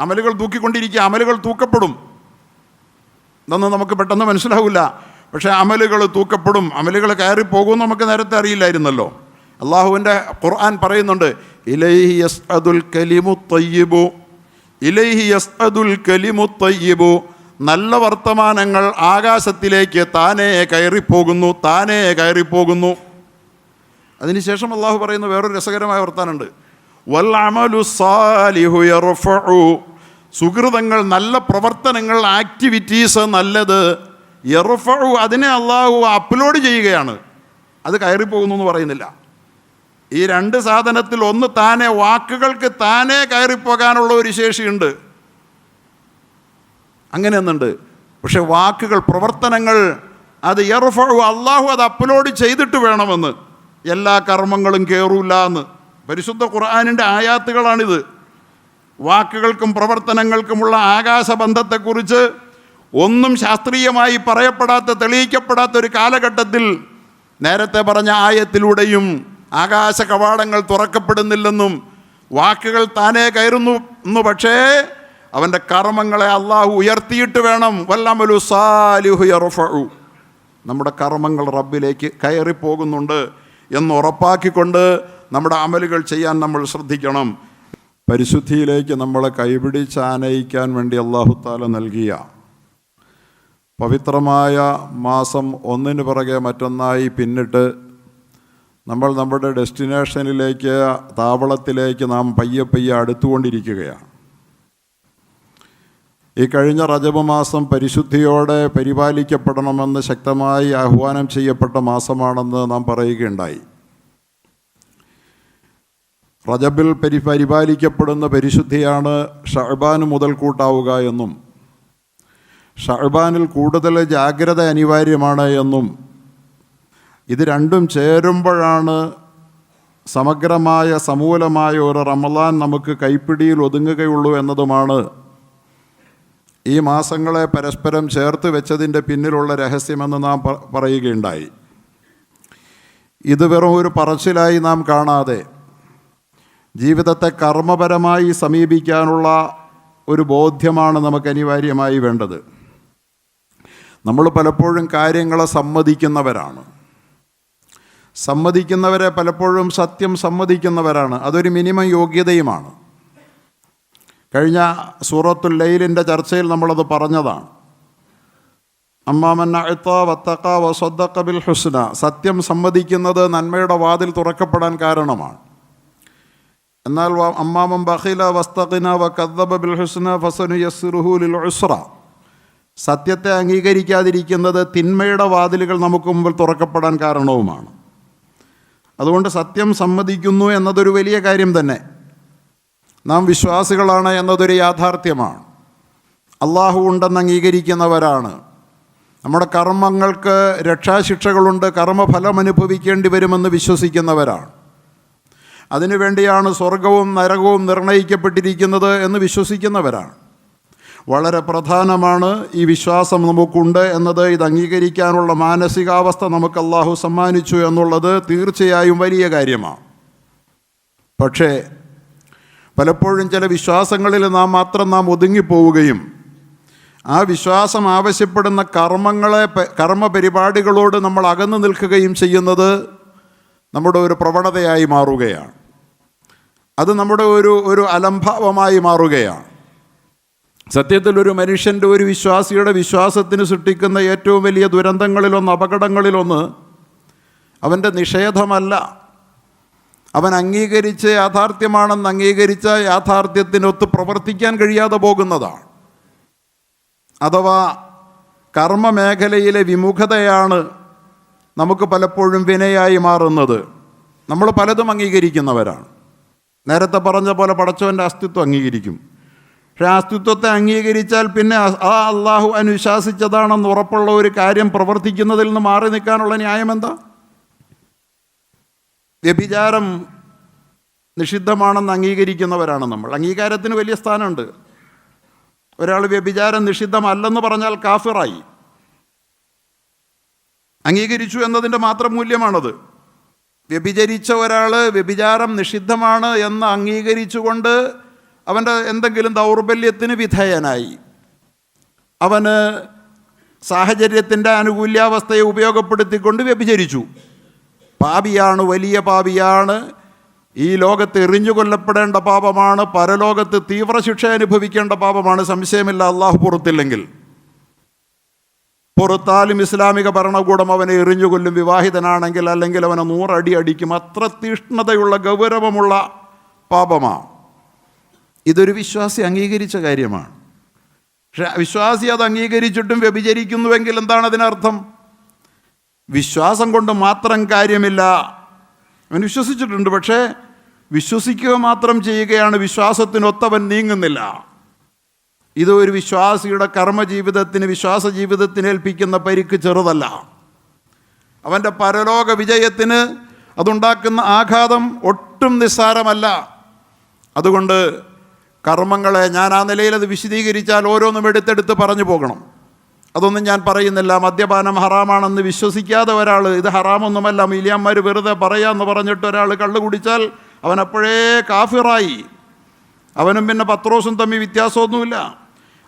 അമലുകൾ തൂക്കിക്കൊണ്ടിരിക്കുക അമലുകൾ തൂക്കപ്പെടും. ഇതൊന്നും നമുക്ക് പെട്ടെന്ന് മനസ്സിലാവില്ല. പക്ഷേ അമലുകൾ തൂക്കപ്പെടും അമലുകൾ കയറി പോകുമെന്ന് നമുക്ക് നേരത്തെ അറിയില്ലായിരുന്നല്ലോ. അള്ളാഹുവിന്റെ ഖുർആൻ പറയുന്നുണ്ട് ഇലൈഹി യസ് അതുൽ കലിമു തയ്യബു ഇലൈഹി യസ് അതുൽ കലിമു തയ്യബു നല്ല വർത്തമാനങ്ങൾ ആകാശത്തിലേക്ക് താനേ കയറിപ്പോകുന്നു താനേ കയറിപ്പോകുന്നു. അതിനുശേഷം അള്ളാഹു പറയുന്ന വേറൊരു രസകരമായ വർത്താനുണ്ട് വൽ അമലു സാലിഹു സുഹൃതങ്ങൾ നല്ല പ്രവർത്തനങ്ങൾ ആക്ടിവിറ്റീസ് നല്ലത്. യർഫഉ അതിനെ അള്ളാഹു അപ്ലോഡ് ചെയ്യുകയാണ്. അത് കയറിപ്പോകുന്നു എന്ന് പറയുന്നില്ല. ഈ രണ്ട് സാധനത്തിൽ ഒന്ന് താനെ വാക്കുകൾക്ക് താനെ കയറിപ്പോകാനുള്ള ഒരു ശേഷിയുണ്ട്. അങ്ങനെ ഒന്നുണ്ട് പക്ഷെ വാക്കുകൾ പ്രവർത്തനങ്ങൾ അത് എറഫു അള്ളാഹു അത് അപ്ലോഡ് ചെയ്തിട്ട് വേണമെന്ന്. എല്ലാ കർമ്മങ്ങളും കയറൂല എന്ന് പരിശുദ്ധ ഖുർആാനിന്റെ ആയാത്തുകളാണിത്. വാക്കുകൾക്കും പ്രവർത്തനങ്ങൾക്കുമുള്ള ആകാശബന്ധത്തെക്കുറിച്ച് ഒന്നും ശാസ്ത്രീയമായി പറയപ്പെടാത്ത തെളിയിക്കപ്പെടാത്ത ഒരു കാലഘട്ടത്തിൽ നേരത്തെ പറഞ്ഞ ആയത്തിലൂടെയും ആകാശ കവാടങ്ങൾ തുറക്കപ്പെടുന്നില്ലെന്നും വാക്കുകൾ താനേ കയറുന്നു എന്ന് പക്ഷേ അവന്റെ കർമ്മങ്ങളെ അള്ളാഹു ഉയർത്തിയിട്ട് വേണം. വല്ലമലു സാലിഹു യർഫഉ. നമ്മുടെ കർമ്മങ്ങൾ റബ്ബിലേക്ക് കയറിപ്പോകുന്നുണ്ട് എന്ന് ഉറപ്പാക്കിക്കൊണ്ട് നമ്മുടെ അമലുകൾ ചെയ്യാൻ നമ്മൾ ശ്രദ്ധിക്കണം. പരിശുദ്ധിയിലേക്ക് നമ്മളെ കൈപിടിച്ച് ആനയിക്കാൻ വേണ്ടി അള്ളാഹുത്താല നൽകിയ പവിത്രമായ മാസം ഒന്നിന് പിറകെ മറ്റൊന്നായി പിന്നിട്ട് നമ്മൾ നമ്മുടെ ഡെസ്റ്റിനേഷനിലേക്ക് താവളത്തിലേക്ക് നാം പയ്യെ പയ്യെ അടുത്തുകൊണ്ടിരിക്കുകയാണ്. ഈ കഴിഞ്ഞ റജബ് മാസം പരിശുദ്ധിയോടെ പരിപാലിക്കപ്പെടണമെന്ന് ശക്തമായി ആഹ്വാനം ചെയ്യപ്പെട്ട മാസമാണെന്ന് നാം പറയുകയുണ്ടായി. റജബിൽ പരി പരിപാലിക്കപ്പെടുന്ന പരിശുദ്ധിയാണ് ഷഹബാൻ മുതൽ കൂട്ടാവുക എന്നും ഷഹബാനിൽ കൂടുതൽ ജാഗ്രത അനിവാര്യമാണ് എന്നും ഇത് രണ്ടും ചേരുമ്പോഴാണ് സമഗ്രമായ സമൂലമായ ഒരു റമലാൻ നമുക്ക് കൈപ്പിടിയിൽ ഒതുങ്ങുകയുള്ളൂ എന്നതുമാണ്. ഈ മാസങ്ങളെ പരസ്പരം ചേർത്ത് വെച്ചതിന്റെ പിന്നിലുള്ള രഹസ്യമെന്ന് നാം പറയുകയുണ്ടായി. ഇത് വെറും ഒരു പറച്ചിലായി നാം കാണാതെ ജീവിതത്തെ കർമ്മപരമായി സമീപിക്കാനുള്ള ഒരു ബോധ്യമാണ് നമുക്ക് അനിവാര്യമായി വേണ്ടത്. നമ്മൾ പലപ്പോഴും കാര്യങ്ങളെ സമ്മതിക്കുന്നവരാണ്. സമ്മതിക്കുന്നവരെ പലപ്പോഴും സത്യം സമ്മതിക്കുന്നവരാണ്. അതൊരു മിനിമം യോഗ്യതയുമാണ്. കഴിഞ്ഞ സൂറത്തുൽ ലൈലിന്റെ ചർച്ചയിൽ നമ്മളത് പറഞ്ഞതാണ്. അമ്മാമന്ന അഴുത്ത വത്തക്ക വസദ്ദക്ക ബിൽ ഹുസ്ന. സത്യം സമ്മതിക്കുന്നത് നന്മയുടെ വാതിൽ തുറക്കപ്പെടാൻ കാരണമാണ്. എന്നാൽ അമ്മാമം ബഹില വസ്തഖിന വ കദ്ദബ ബിൽ ഹുസ്ന ഫസനു യസ്റുഹു ലിൽ ഉസ്ര സത്യത്തെ അംഗീകരിക്കാതിരിക്കുന്നത് തിന്മയുടെ വാതിലുകൾ നമുക്ക് മുമ്പിൽ തുറക്കപ്പെടാൻ കാരണവുമാണ്. അതുകൊണ്ട് സത്യം സമ്മതിക്കുന്നു എന്നതൊരു വലിയ കാര്യം തന്നെ. നാം വിശ്വാസികളാണ് എന്നതൊരു യാഥാർത്ഥ്യമാണ്. അള്ളാഹു ഉണ്ടെന്ന് അംഗീകരിക്കുന്നവരാണ്. നമ്മുടെ കർമ്മങ്ങൾക്ക് രക്ഷാശിക്ഷകളുണ്ട് കർമ്മഫലം അനുഭവിക്കേണ്ടി വരുമെന്ന് വിശ്വസിക്കുന്നവരാണ്. അതിനുവേണ്ടിയാണ് സ്വർഗവും നരകവും നിർണയിക്കപ്പെട്ടിരിക്കുന്നത് എന്ന് വിശ്വസിക്കുന്നവരാണ്. വളരെ പ്രധാനമാണ് ഈ വിശ്വാസം നമുക്കുണ്ട് എന്നത് ഇത് അംഗീകരിക്കാനുള്ള മാനസികാവസ്ഥ നമുക്ക് അള്ളാഹു സമ്മാനിച്ചു എന്നുള്ളത് തീർച്ചയായും വലിയ കാര്യമാണ്. പക്ഷേ പലപ്പോഴും ചില വിശ്വാസങ്ങളിൽ നാം മാത്രം നാം ഒതുങ്ങിപ്പോവുകയും ആ വിശ്വാസം ആവശ്യപ്പെടുന്ന കർമ്മങ്ങളെ കർമ്മ പരിപാടികളോട് നമ്മൾ അകന്നു നിൽക്കുകയും ചെയ്യുന്നത് നമ്മുടെ ഒരു പ്രവണതയായി മാറുകയാണ്. അത് നമ്മുടെ ഒരു ഒരു അലംഭാവമായി മാറുകയാണ്. സത്യത്തിൽ ഒരു മനുഷ്യന്റെ ഒരു വിശ്വാസിയുടെ വിശ്വാസത്തിന് സൃഷ്ടിക്കുന്ന ഏറ്റവും വലിയ ദുരന്തങ്ങളിലൊന്ന് അപകടങ്ങളിലൊന്ന് അവന്റെ നിഷേധമല്ല. അവൻ അംഗീകരിച്ച യാഥാർത്ഥ്യമാണെന്ന് അംഗീകരിച്ച യാഥാർത്ഥ്യത്തിനൊത്ത് പ്രവർത്തിക്കാൻ കഴിയാതെ പോകുന്നതാണ്. അഥവാ കർമ്മ മേഖലയിലെ വിമുഖതയാണ് നമുക്ക് പലപ്പോഴും വിനയായി മാറുന്നത്. നമ്മൾ പലതും അംഗീകരിക്കുന്നവരാണ്. നേരത്തെ പറഞ്ഞ പോലെ പടച്ചവന്റെ അസ്തിത്വം അംഗീകരിക്കും. പക്ഷേ അസ്തിത്വത്തെ അംഗീകരിച്ചാൽ പിന്നെ ആ അള്ളാഹു അനുശാസിച്ചതാണെന്ന് ഉറപ്പുള്ള ഒരു കാര്യം പ്രവർത്തിക്കുന്നതിൽ നിന്ന് മാറി നിൽക്കാനുള്ള ന്യായം എന്താ വ്യഭിചാരം നിഷിദ്ധമാണെന്ന് അംഗീകരിക്കുന്നവരാണ് നമ്മൾ. അംഗീകാരത്തിന് വലിയ സ്ഥാനമുണ്ട്. ഒരാൾ വ്യഭിചാരം നിഷിദ്ധമല്ലെന്ന് പറഞ്ഞാൽ കാഫിറായി. അംഗീകരിച്ചു എന്നതിന്റെ മാത്രം മൂല്യമാണത്. വ്യഭിചരിച്ച ഒരാൾ വ്യഭിചാരം നിഷിദ്ധമാണ് എന്ന് അംഗീകരിച്ചുകൊണ്ട് അവന്റെ എന്തെങ്കിലും ദൗർബല്യത്തിന് വിധേയനായി. അവന് സാഹചര്യത്തിന്റെ ആനുകൂല്യാവസ്ഥയെ ഉപയോഗപ്പെടുത്തിക്കൊണ്ട് വ്യഭിചരിച്ചു. പാപിയാണ് വലിയ പാപിയാണ്. ഈ ലോകത്ത് എറിഞ്ഞു കൊല്ലപ്പെടേണ്ട പാപമാണ്. പരലോകത്ത് തീവ്ര ശിക്ഷ അനുഭവിക്കേണ്ട പാപമാണ്. സംശയമില്ല അള്ളാഹു പുറത്തില്ലെങ്കിൽ. പുറത്താലും ഇസ്ലാമിക ഭരണകൂടം അവനെ എറിഞ്ഞുകൊല്ലും വിവാഹിതനാണെങ്കിൽ അല്ലെങ്കിൽ അവനെ നൂറടി അടിക്കും. അത്ര തീഷ്ണതയുള്ള ഗൗരവമുള്ള പാപമാണ് ഇതൊരു വിശ്വാസി അംഗീകരിച്ച കാര്യമാണ്. പക്ഷെ വിശ്വാസി അത് അംഗീകരിച്ചിട്ടും വ്യഭിചരിക്കുന്നുവെങ്കിൽ എന്താണ് അതിനർത്ഥം? വിശ്വാസം കൊണ്ട് മാത്രം കാര്യമില്ല. അവൻ വിശ്വസിച്ചിട്ടുണ്ട്. പക്ഷേ വിശ്വസിക്കുക മാത്രം ചെയ്യുകയാണ് വിശ്വാസത്തിനൊത്തവൻ നീങ്ങുന്നില്ല. ഇത് ഒരു വിശ്വാസിയുടെ കർമ്മജീവിതത്തിന് വിശ്വാസ ജീവിതത്തിന് ഏൽപ്പിക്കുന്ന പരിക്ക് ചെറുതല്ല. അവന്റെ പരലോക വിജയത്തിന് അതുണ്ടാക്കുന്ന ആഘാതം ഒട്ടും നിസ്സാരമല്ല. അതുകൊണ്ട് കർമ്മങ്ങളെ ഞാൻ ആ നിലയിൽ അത് വിശദീകരിച്ചാൽ ഓരോന്നും എടുത്തെടുത്ത് പറഞ്ഞു പോകണം. അതൊന്നും ഞാൻ പറയുന്നില്ല. മദ്യപാനം ഹറാമാണെന്ന് വിശ്വസിക്കാതെ ഒരാൾ ഇത് ഹറാമൊന്നുമല്ല മീലിയന്മാർ വെറുതെ പറയാമെന്ന് പറഞ്ഞിട്ട് ഒരാൾ കള്ളു കുടിച്ചാൽ അവൻ അപ്പോഴേ കാഫിറായി. അവനും പിന്നെ പത്രോസും തമ്മിൽ വ്യത്യാസമൊന്നുമില്ല.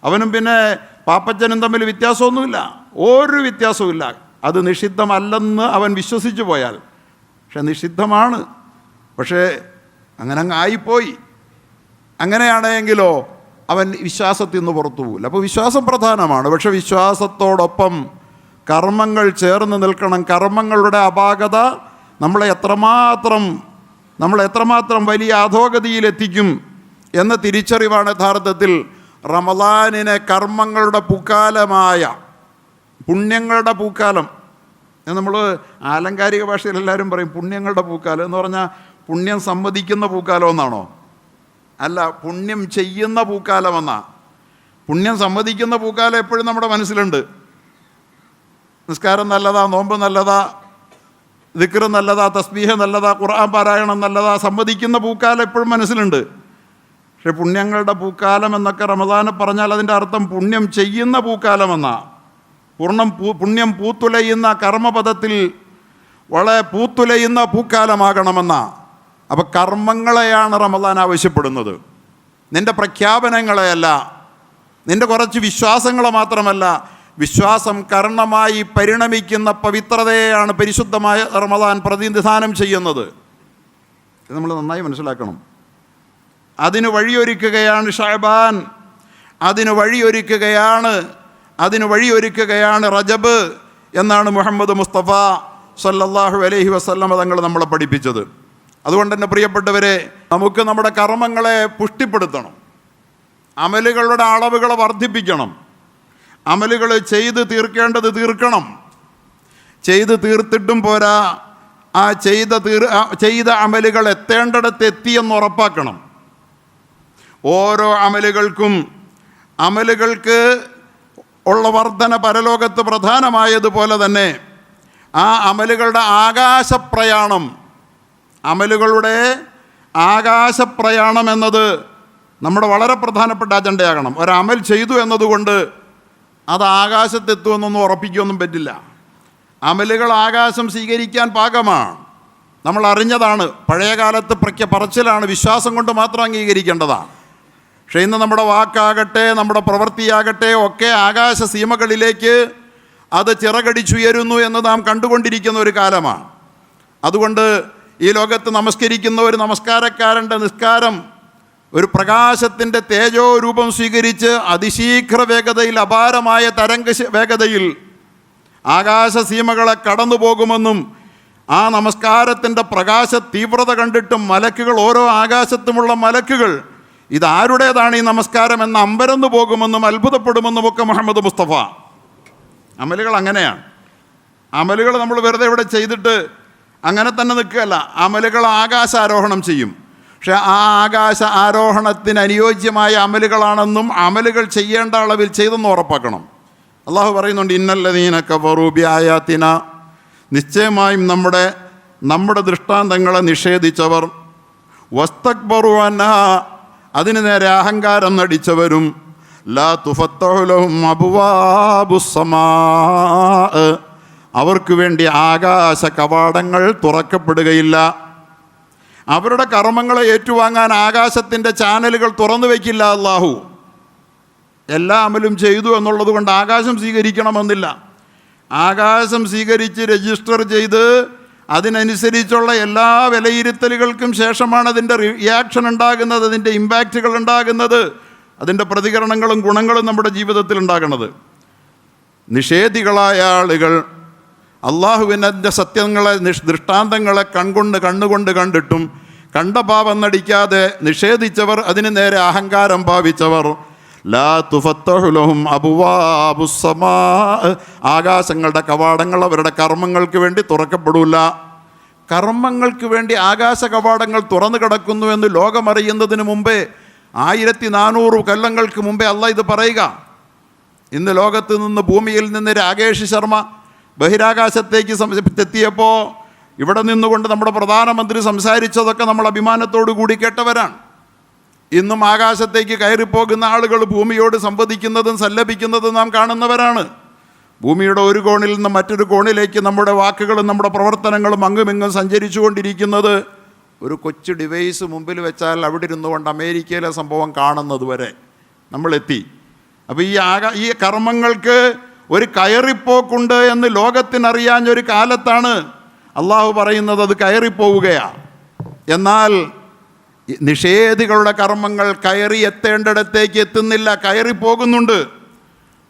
അവനും പിന്നെ പാപ്പച്ചനും തമ്മിൽ വ്യത്യാസമൊന്നുമില്ല. ഒരു വ്യത്യാസവുമില്ല. അത് നിഷിദ്ധമല്ലെന്ന് അവൻ വിശ്വസിച്ചു പോയാൽ. പക്ഷെ നിഷിദ്ധമാണ്. പക്ഷേ അങ്ങനെ അങ്ങ് ആയിപ്പോയി. അങ്ങനെയാണെങ്കിലോ അവൻ വിശ്വാസത്തിൽ നിന്ന് പുറത്തു പോകില്ല അപ്പോൾ വിശ്വാസം പ്രധാനമാണ്. പക്ഷെ വിശ്വാസത്തോടൊപ്പം കർമ്മങ്ങൾ ചേർന്ന് നിൽക്കണം. കർമ്മങ്ങളുടെ അപാകത നമ്മളെ എത്രമാത്രം നമ്മളെത്രമാത്രം വലിയ അധോഗതിയിലെത്തിക്കും എന്ന തിരിച്ചറിവാണ് യഥാർത്ഥത്തിൽ റമദാനിനെ കർമ്മങ്ങളുടെ പൂക്കാലമായ പുണ്യങ്ങളുടെ പൂക്കാലം. നമ്മൾ ആലങ്കാരിക ഭാഷയിൽ എല്ലാവരും പറയും പുണ്യങ്ങളുടെ പൂക്കാലം എന്ന് പറഞ്ഞാൽ പുണ്യം സംവദിക്കുന്ന പൂക്കാലം എന്നാണോ? അല്ല പുണ്യം ചെയ്യുന്ന പൂക്കാലം എന്നാ? പുണ്യം സംവദിക്കുന്ന പൂക്കാലം എപ്പോഴും നമ്മുടെ മനസ്സിലുണ്ട്. നിസ്കാരം നല്ലതാ നോമ്പ് നല്ലതാ ദിക്ർ നല്ലതാ തസ്ബീഹ നല്ലതാ ഖുർആൻ പാരായണം നല്ലതാ സംവദിക്കുന്ന പൂക്കാലം എപ്പോഴും മനസ്സിലുണ്ട്. പക്ഷെ പുണ്യങ്ങളുടെ പൂക്കാലം എന്നൊക്കെ റമദാന് പറഞ്ഞാൽ അതിന്റെ അർത്ഥം പുണ്യം ചെയ്യുന്ന പൂക്കാലമെന്നാ. പൂർണം പുണ്യം പൂത്തുലയുന്ന കർമ്മപദത്തിൽ വളരെ പൂത്തുലയുന്ന പൂക്കാലമാകണമെന്നാണ് അപ്പോൾ കർമ്മങ്ങളെയാണ് റമദാൻ ആവശ്യപ്പെടുന്നത്. നിന്റെ പ്രഖ്യാപനങ്ങളെയല്ല നിന്റെ കുറച്ച് വിശ്വാസങ്ങൾ മാത്രമല്ല വിശ്വാസം കർണമായി പരിണമിക്കുന്ന പവിത്രതയെയാണ് പരിശുദ്ധമായ റമദാൻ പ്രതിനിധാനം ചെയ്യുന്നത്. നമ്മൾ നന്നായി മനസ്സിലാക്കണം. അതിന് വഴിയൊരുക്കുകയാണ് ഷാബാൻ. അതിന് വഴിയൊരുക്കുകയാണ് അതിന് വഴിയൊരുക്കുകയാണ് റജബ് എന്നാണ് മുഹമ്മദ് മുസ്തഫ സല്ലല്ലാഹു അലൈഹി വസല്ലം തങ്ങൾ നമ്മളെ പഠിപ്പിച്ചത്. അതുകൊണ്ട് തന്നെ പ്രിയപ്പെട്ടവരെ നമുക്ക് നമ്മുടെ കർമ്മങ്ങളെ പുഷ്ടിപ്പെടുത്തണം. അമലുകളുടെ അളവുകളെ വർദ്ധിപ്പിക്കണം. അമലുകൾ ചെയ്ത് തീർക്കേണ്ടത് തീർക്കണം. ചെയ്ത് തീർത്തിട്ടും പോരാ ആ ചെയ്ത തീർ ചെയ്ത അമലുകൾ എത്തേണ്ടിടത്ത് എത്തിയെന്ന് ഉറപ്പാക്കണം. ഓരോ അമലുകൾക്കും അമലുകൾക്ക് ഉള്ള വർധന പരലോകത്ത് പ്രധാനമായതുപോലെ തന്നെ ആ അമലുകളുടെ ആകാശപ്രയാണം അമലുകളുടെ ആകാശപ്രയാണം എന്നത് നമ്മുടെ വളരെ പ്രധാനപ്പെട്ട അജണ്ടയാകണം. ഒരമൽ ചെയ്തു എന്നതുകൊണ്ട് അത് ആകാശത്തെത്തുമെന്നൊന്നും ഉറപ്പിക്കൊന്നും പറ്റില്ല. അമലുകൾ ആകാശം സ്വീകരിക്കാൻ പാകമാണ്. നമ്മൾ അറിഞ്ഞതാണ് പഴയ കാലത്ത് പ്രഖ്യ പറച്ചിലാണ് വിശ്വാസം കൊണ്ട് മാത്രം അംഗീകരിക്കേണ്ടതാണ്. പക്ഷേ ഇന്ന് നമ്മുടെ വാക്കാകട്ടെ നമ്മുടെ പ്രവൃത്തിയാകട്ടെ ഒക്കെ ആകാശ സീമകളിലേക്ക് അത് ചിറകടിച്ചുയരുന്നു എന്ന് നാം കണ്ടുകൊണ്ടിരിക്കുന്ന ഒരു കാലമാണ്. അതുകൊണ്ട് ഈ ലോകത്ത് നമസ്കരിക്കുന്ന ഒരു നമസ്കാരക്കാരന്റെ നിസ്കാരം ഒരു പ്രകാശത്തിന്റെ തേജോ രൂപം സ്വീകരിച്ച് അതിശീഘ്ര വേഗതയിൽ അപാരമായ തരംഗ വേഗതയിൽ ആകാശ സീമകളെ കടന്നു പോകുമെന്നും ആ നമസ്കാരത്തിന്റെ പ്രകാശ തീവ്രത കണ്ടിട്ടും മലക്കുകൾ ഓരോ ആകാശത്തുമുള്ള മലക്കുകൾ ഇതാരുടേതാണ് ഈ നമസ്കാരം എന്ന് അമ്പരന്ന് പോകുമെന്നും അത്ഭുതപ്പെടുമെന്നും ഒക്കെ മുഹമ്മദ് മുസ്തഫ. അമലുകൾ അങ്ങനെയാണ്. അമലുകൾ നമ്മൾ വെറുതെ ഇവിടെ ചെയ്തിട്ട് അങ്ങനെ തന്നെ നിൽക്കുകയല്ല. അമലുകൾ ആകാശാരോഹണം ചെയ്യും. പക്ഷെ ആ ആകാശ ആരോഹണത്തിന് അനുയോജ്യമായ അമലുകളാണെന്നും അമലുകൾ ചെയ്യേണ്ട അളവിൽ ചെയ്തെന്ന് ഉറപ്പാക്കണം. അള്ളാഹു പറയുന്നുണ്ട് ഇന്നല്ലതീന കവറൂബിയായാത്തിന നിശ്ചയമായും നമ്മുടെ നമ്മുടെ ദൃഷ്ടാന്തങ്ങളെ നിഷേധിച്ചവർ വസ്തക്ബറുവന അതിന് നേരെ അഹങ്കാരം നടിച്ചവരും ലാ തുഫത്തഹുലഹും അബുവാബുസമാ അവർക്ക് വേണ്ടി ആകാശ കവാടങ്ങൾ തുറക്കപ്പെടുകയില്ല. അവരുടെ കർമ്മങ്ങളെ ഏറ്റുവാങ്ങാൻ ആകാശത്തിന്റെ ചാനലുകൾ തുറന്നു വയ്ക്കില്ല അള്ളാഹു എല്ലാ അമലും ചെയ്തു എന്നുള്ളത് കൊണ്ട് ആകാശം സ്വീകരിക്കണമെന്നില്ല. ആകാശം സ്വീകരിച്ച് രജിസ്റ്റർ ചെയ്ത് അതിനനുസരിച്ചുള്ള എല്ലാ വിലയിരുത്തലുകൾക്കും ശേഷമാണ് അതിന്റെ റിയാക്ഷൻ ഉണ്ടാകുന്നത് അതിന്റെ ഇമ്പാക്റ്റുകൾ ഉണ്ടാകുന്നത് അതിന്റെ പ്രതികരണങ്ങളും ഗുണങ്ങളും നമ്മുടെ ജീവിതത്തിൽ ഉണ്ടാകുന്നത്. നിഷേധികളായ ആളുകൾ അള്ളാഹുവിന്റെ സത്യങ്ങളെ നിഷ് ദൃഷ്ടാന്തങ്ങളെ കൺകൊണ്ട് കണ്ണുകൊണ്ട് കണ്ടിട്ടും കണ്ട പാപം നടിക്കാതെ നിഷേധിച്ചവർ അതിന് നേരെ അഹങ്കാരം ഭാവിച്ചവർ ആകാശങ്ങളുടെ കവാടങ്ങൾ അവരുടെ കർമ്മങ്ങൾക്ക് വേണ്ടി തുറക്കപ്പെടില്ല കർമ്മങ്ങൾക്ക് വേണ്ടി ആകാശ കവാടങ്ങൾ തുറന്നു കിടക്കുന്നു എന്ന് ലോകമറിയുന്നതിന് മുമ്പേ ആയിരത്തി നാനൂറ് കൊല്ലങ്ങൾക്ക് മുമ്പേ അല്ല ഇത് പറയുക. ഇന്ന് ലോകത്ത് നിന്ന് ഭൂമിയിൽ നിന്ന് രാകേഷ് ശർമ്മ ബഹിരാകാശത്തേക്ക് എത്തിയപ്പോൾ ഇവിടെ നിന്നുകൊണ്ട് നമ്മുടെ പ്രധാനമന്ത്രി സംസാരിച്ചതൊക്കെ നമ്മൾ അഭിമാനത്തോടു കൂടി കേട്ടവരാണ്. ഇന്നും ആകാശത്തേക്ക് കയറിപ്പോകുന്ന ആളുകൾ ഭൂമിയോട് സംവദിക്കുന്നതും സല്ലപിക്കുന്നതും നാം കാണുന്നവരാണ്. ഭൂമിയുടെ ഒരു കോണിൽ നിന്ന് മറ്റൊരു കോണിലേക്ക് നമ്മുടെ വാക്കുകളും നമ്മുടെ പ്രവർത്തനങ്ങളും അങ്ങുമിങ്ങും സഞ്ചരിച്ചുകൊണ്ടിരിക്കുന്നത് ഒരു കൊച്ചു ഡിവൈസ് മുമ്പിൽ വെച്ചാൽ അവിടെ ഇരുന്നു കൊണ്ട് അമേരിക്കയിലെ സംഭവം കാണുന്നത് വരെ നമ്മളെത്തി. അപ്പോൾ ഈ ആകാ ഈ കർമ്മങ്ങൾക്ക് ഒരു കയറിപ്പോക്കുണ്ട് എന്ന് ലോകത്തിനറിയാഞ്ഞൊരു കാലത്താണ് അള്ളാഹു പറയുന്നത് അത് കയറിപ്പോവുകയാണ് എന്നാൽ നിഷേധികളുടെ കർമ്മങ്ങൾ കയറി എത്തേണ്ടിടത്തേക്ക് എത്തുന്നില്ല. കയറി പോകുന്നുണ്ട്.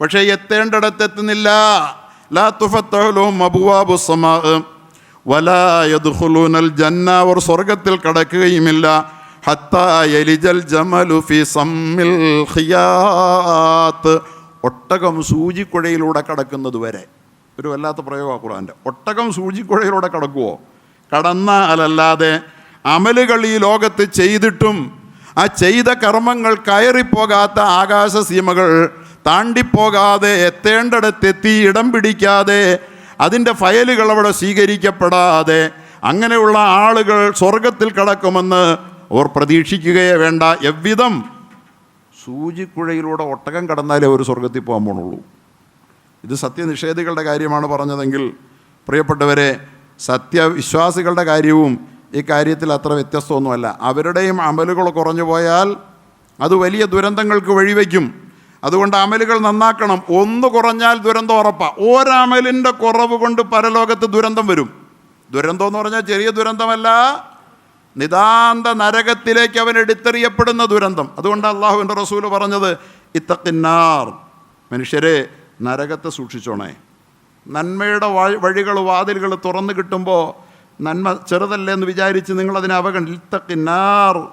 പക്ഷേ എത്തേണ്ടിടത്ത് എത്തുന്നില്ല ലാ തുഫത്തഹലും അബ്വാബു സമാ ജന്ന അവർ സ്വർഗത്തിൽ കടക്കുകയുമില്ല. ഹത്താ യലിജൽ ജമലു ഫി സമ്മിൽ ഹിയാത്ത് ഒട്ടകം സൂചിക്കുഴയിലൂടെ കടക്കുന്നത് വരെ. ഒരു വല്ലാത്ത പ്രയോഗമാണ് ഖുർആന്റെ. ഒട്ടകം സൂചിക്കുഴയിലൂടെ കടക്കുമോ കടന്നാലല്ലാതെ അമലുകൾ ഈ ലോകത്ത് ചെയ്തിട്ടും ആ ചെയ്ത കർമ്മങ്ങൾ കയറിപ്പോകാത്ത ആകാശ സീമകൾ താണ്ടിപ്പോകാതെ എത്തേണ്ടിടത്തെത്തി ഇടം പിടിക്കാതെ അതിന്റെ ഫയലുകൾ അവിടെ സ്വീകരിക്കപ്പെടാതെ അങ്ങനെയുള്ള ആളുകൾ സ്വർഗത്തിൽ കടക്കുമെന്ന് അവർ പ്രതീക്ഷിക്കുകയേ വേണ്ട. എവ്വിധം? സൂചിക്കുഴയിലൂടെ ഒട്ടകം കടന്നാലേ ഒരു സ്വർഗത്തിൽ പോകാൻ പോണുള്ളൂ. ഇത് സത്യനിഷേധികളുടെ കാര്യമാണ് പറഞ്ഞതെങ്കിൽ പ്രിയപ്പെട്ടവരെ സത്യവിശ്വാസികളുടെ കാര്യവും ഈ കാര്യത്തിൽ അത്ര വ്യത്യസ്തമൊന്നുമല്ല. അവരുടെയും അമലുകൾ കുറഞ്ഞു പോയാൽ അത് വലിയ ദുരന്തങ്ങൾക്ക് വഴിവെക്കും. അതുകൊണ്ട് അമലുകൾ നന്നാക്കണം. ഒന്ന് കുറഞ്ഞാൽ ദുരന്തം ഉറപ്പാണ് ഒരമലിന്റെ കുറവ് കൊണ്ട് പരലോകത്ത് ദുരന്തം വരും. ദുരന്തം എന്ന് പറഞ്ഞാൽ ചെറിയ ദുരന്തമല്ല നിതാന്ത നരകത്തിലേക്ക് അവൻ എടുത്തെറിയപ്പെടുന്ന ദുരന്തം. അതുകൊണ്ട് അള്ളാഹുവിന്റെ റസൂൽ പറഞ്ഞത് ഇത്തക്കിന്നാർ മനുഷ്യരെ നരകത്തെ സൂക്ഷിച്ചോണേ. നന്മയുടെ വഴികൾ വാതിലുകൾ തുറന്നു കിട്ടുമ്പോൾ നന്മ ചെറുതല്ലേ എന്ന് വിചാരിച്ച് നിങ്ങളതിനെ അവഗണിത്തക്കിന്നാർ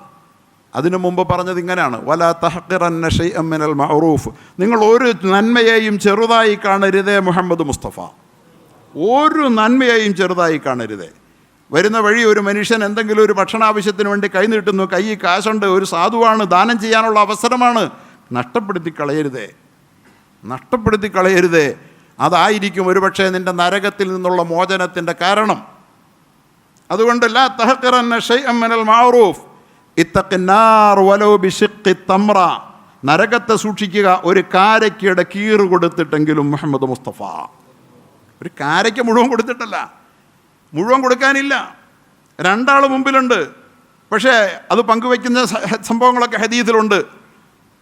അതിനു മുമ്പ് പറഞ്ഞത് ഇങ്ങനെയാണ്. വല തഹക്കിറന്ന ഷെയ്അമ്മിനൽ മഅറൂഫ്. നിങ്ങൾ ഒരു നന്മയെയും ചെറുതായി കാണരുതേ മുഹമ്മദ് മുസ്തഫ. ഒരു നന്മയെയും ചെറുതായി കാണരുതേ. വരുന്ന വഴി ഒരു മനുഷ്യൻ എന്തെങ്കിലും ഒരു ഭക്ഷണാവശ്യത്തിന് വേണ്ടി കൈ നീട്ടുന്നു കൈ കാശുണ്ട് ഒരു സാധുവാണ് ദാനം ചെയ്യാനുള്ള അവസരമാണ്. നഷ്ടപ്പെടുത്തി കളയരുതേ. നഷ്ടപ്പെടുത്തി കളയരുതേ. അതായിരിക്കും ഒരുപക്ഷെ നിന്റെ നരകത്തിൽ നിന്നുള്ള മോചനത്തിന്റെ കാരണം. അതുകൊണ്ട് ലാ തഹക്കിറന്ന ഇത്തക്കിന്നാർ വലൗ ബിഷിഖി തമ്ര നരകത്തെ സൂക്ഷിക്കുക ഒരു കാരക്കയുടെ കീറ് കൊടുത്തിട്ടെങ്കിലും മുഹമ്മദ് മുസ്തഫ. ഒരു കാരയ്ക്ക് മുഴുവൻ കൊടുത്തിട്ടല്ല. മുഴുവൻ കൊടുക്കാനില്ല. രണ്ടാൾ മുമ്പിലുണ്ട്. പക്ഷേ അത് പങ്കുവയ്ക്കുന്ന സംഭവങ്ങളൊക്കെ ഹദീസിലുണ്ട്.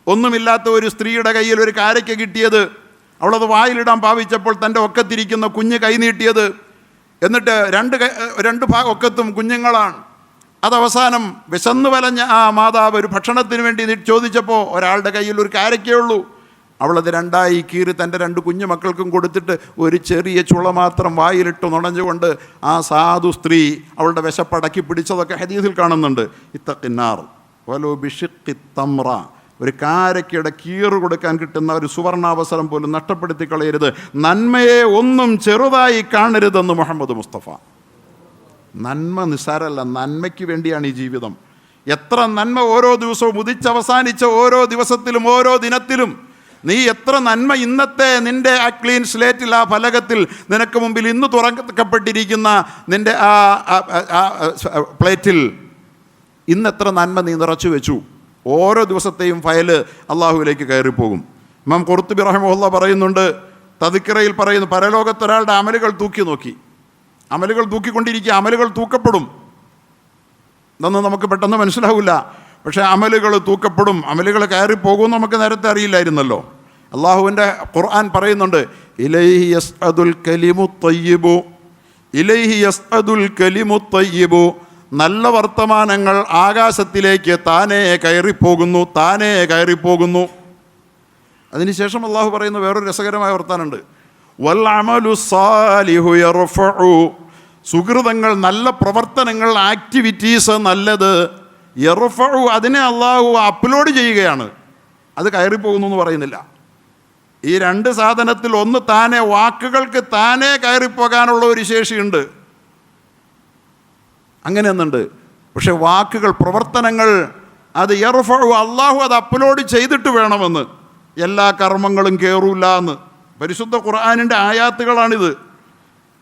ഒന്നുമില്ലാത്ത ഒരു സ്ത്രീയുടെ കയ്യിൽ ഒരു കാരയ്ക്ക് കിട്ടിയത് അവളത് വായിലിടാൻ ഭാവിച്ചപ്പോൾ തന്റെ ഒക്കത്തിരിക്കുന്ന കുഞ്ഞ് കൈനീട്ടിയത് എന്നിട്ട് രണ്ട് രണ്ട് ഭാഗമൊക്കത്തും കുഞ്ഞുങ്ങളാണ്. അതവസാനം വിശന്ന് വലഞ്ഞ ആ മാതാവ് ഒരു ഭക്ഷണത്തിന് വേണ്ടി ചോദിച്ചപ്പോൾ ഒരാളുടെ കയ്യിൽ ഒരു കാരക്കേ ഉള്ളൂ. അവളത് രണ്ടായി കീറി തന്റെ രണ്ട് കുഞ്ഞു മക്കൾക്കും കൊടുത്തിട്ട് ഒരു ചെറിയ ചുള മാത്രം വായിലിട്ട് നുണഞ്ഞുകൊണ്ട് ആ സാധു സ്ത്രീ അവളുടെ വിശപ്പടക്കി പിടിച്ചതൊക്കെ ഹദീസിൽ കാണുന്നുണ്ട്. ഇത്തക്കിന്നാർ വലോ ബിഷിഖി ഒരു കാരക്കയുടെ കീറ് കൊടുക്കാൻ കിട്ടുന്ന ഒരു സുവർണാവസരം പോലും നഷ്ടപ്പെടുത്തി കളയരുത് നന്മയെ ഒന്നും ചെറുതായി കാണരുതെന്ന് മുഹമ്മദ് മുസ്തഫ നന്മ നിസാരല്ല നന്മയ്ക്ക് വേണ്ടിയാണ് ഈ ജീവിതം എത്ര നന്മ ഓരോ ദിവസവും ഉദിച്ചവസാനിച്ച ഓരോ ദിവസത്തിലും ഓരോ ദിനത്തിലും നീ എത്ര നന്മ ഇന്നത്തെ നിന്റെ ആ ക്ലീൻ സ്ലേറ്റിൽ ആ ഫലകത്തിൽ നിനക്ക് മുമ്പിൽ ഇന്ന് തുറക്കപ്പെട്ടിരിക്കുന്ന നിന്റെ ആ പ്ലേറ്റിൽ ഇന്ന് എത്ര നന്മ നീ നിറച്ചു വെച്ചു ഓരോ ദിവസത്തെയും ഫയൽ അള്ളാഹുവിലേക്ക് കയറിപ്പോകും. ഇമാം കൊറുത്തുബി റഹമുല്ല പറയുന്നുണ്ട് തതിക്കിറയിൽ പറയുന്നു പരലോകത്തൊരാളുടെ അമലുകൾ തൂക്കി നോക്കി. അമലുകൾ തൂക്കിക്കൊണ്ടിരിക്കുക അമലുകൾ തൂക്കപ്പെടും. ഇതൊന്നും നമുക്ക് പെട്ടെന്ന് മനസ്സിലാവില്ല. പക്ഷേ അമലുകൾ തൂക്കപ്പെടും അമലുകൾ കയറിപ്പോകും നമുക്ക് നേരത്തെ അറിയില്ലായിരുന്നല്ലോ. അള്ളാഹുവിന്റെ ഖുർആൻ പറയുന്നുണ്ട് ഇലൈഹി യസ്അദുൽ കലിമു തയ്യബു ഇലൈഹി യസ്അദുൽ കലിമു തയ്യിബു നല്ല വർത്തമാനങ്ങൾ ആകാശത്തിലേക്ക് താനേ കയറിപ്പോകുന്നു താനേ കയറിപ്പോകുന്നു. അതിനുശേഷം അള്ളാഹു പറയുന്ന വേറൊരു രസകരമായ വർത്താനുണ്ട്. സുഹൃതങ്ങൾ നല്ല പ്രവർത്തനങ്ങൾ ആക്ടിവിറ്റീസ് നല്ലത്. യർഫഉ അതിനെ അള്ളാഹു അപ്ലോഡ് ചെയ്യുകയാണ്. അത് കയറിപ്പോകുന്നു എന്ന് പറയുന്നില്ല. ഈ രണ്ട് സാധനത്തിൽ ഒന്ന് താനെ വാക്കുകൾക്ക് താനേ കയറിപ്പോകാനുള്ള ഒരു ശേഷിയുണ്ട്. അങ്ങനെ ഒന്നുണ്ട് പക്ഷെ വാക്കുകൾ പ്രവർത്തനങ്ങൾ അത് എറഫു അള്ളാഹു അത് അപ്ലോഡ് ചെയ്തിട്ട് വേണമെന്ന്. എല്ലാ കർമ്മങ്ങളും കയറൂല എന്ന് പരിശുദ്ധ ഖുർആാനിന്റെ ആയാത്തുകളാണിത്.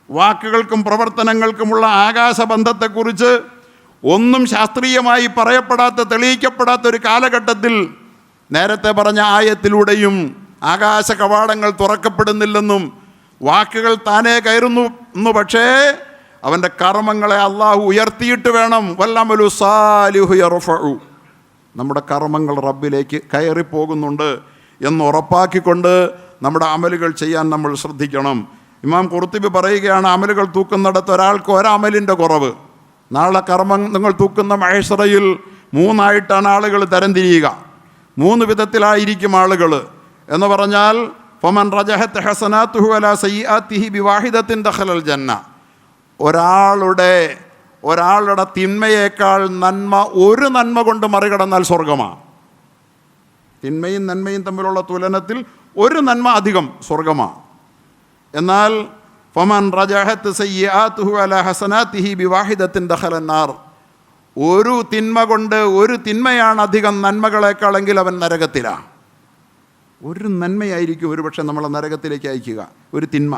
വാക്കുകൾക്കും പ്രവർത്തനങ്ങൾക്കുമുള്ള ആകാശബന്ധത്തെക്കുറിച്ച് ഒന്നും ശാസ്ത്രീയമായി പറയപ്പെടാത്ത തെളിയിക്കപ്പെടാത്ത ഒരു കാലഘട്ടത്തിൽ നേരത്തെ പറഞ്ഞ ആയത്തിലൂടെയും ആകാശ കവാടങ്ങൾ തുറക്കപ്പെടുന്നില്ലെന്നും വാക്കുകൾ താനേ കയറുന്നു പക്ഷേ അവന്റെ കർമ്മങ്ങളെ അള്ളാഹു ഉയർത്തിയിട്ട് വേണം. വല്ലമലു സാലിഹു യർഫഉ. നമ്മുടെ കർമ്മങ്ങൾ റബ്ബിലേക്ക് കയറിപ്പോകുന്നുണ്ട് എന്ന് ഉറപ്പാക്കിക്കൊണ്ട് നമ്മുടെ അമലുകൾ ചെയ്യാൻ നമ്മൾ ശ്രദ്ധിക്കണം. ഇമാം കുർത്തിബി പറയുകയാണ് അമലുകൾ തൂക്കുന്നിടത്ത് ഒരാൾക്ക് ഒരമലിന്റെ കുറവ്. നാളെ കർമ്മം നിങ്ങൾ തൂക്കുന്ന മഹേശ്വറയിൽ മൂന്നായിട്ടാണ് ആളുകൾ തരംതിരിയുക. മൂന്ന് വിധത്തിലായിരിക്കും ആളുകൾ. എന്ന് പറഞ്ഞാൽ ഫമൻ റജഹത്ത് ഹസനാത്തുഹു അല സയ്യാത്തിഹി ബിവാഹിദത്തിൻ ദഖലൽ ജന്ന. ഒരാളുടെ ഒരാളുടെ തിന്മയേക്കാൾ നന്മ ഒരു നന്മ കൊണ്ട് മറികടന്നാൽ സ്വർഗമാണ് തിന്മയും നന്മയും തമ്മിലുള്ള തുലനത്തിൽ ഒരു നന്മ അധികം സ്വർഗമാണ് എന്നാൽ ഫമൻ റജഹത്ത് സയ്യാത്തുഹു അല ഹസനാത്തിഹി ബിവാഹിദത്തിൻ ദഹലന്നാർ ഒരു തിന്മ കൊണ്ട് ഒരു തിന്മയാണ് അധികം നന്മകളെക്കാളെങ്കിൽ അവൻ നരകത്തിലാണ് ഒരു നന്മയായിരിക്കും ഒരുപക്ഷെ നമ്മളെ നരകത്തിലേക്ക് അയക്കുക. ഒരു തിന്മ.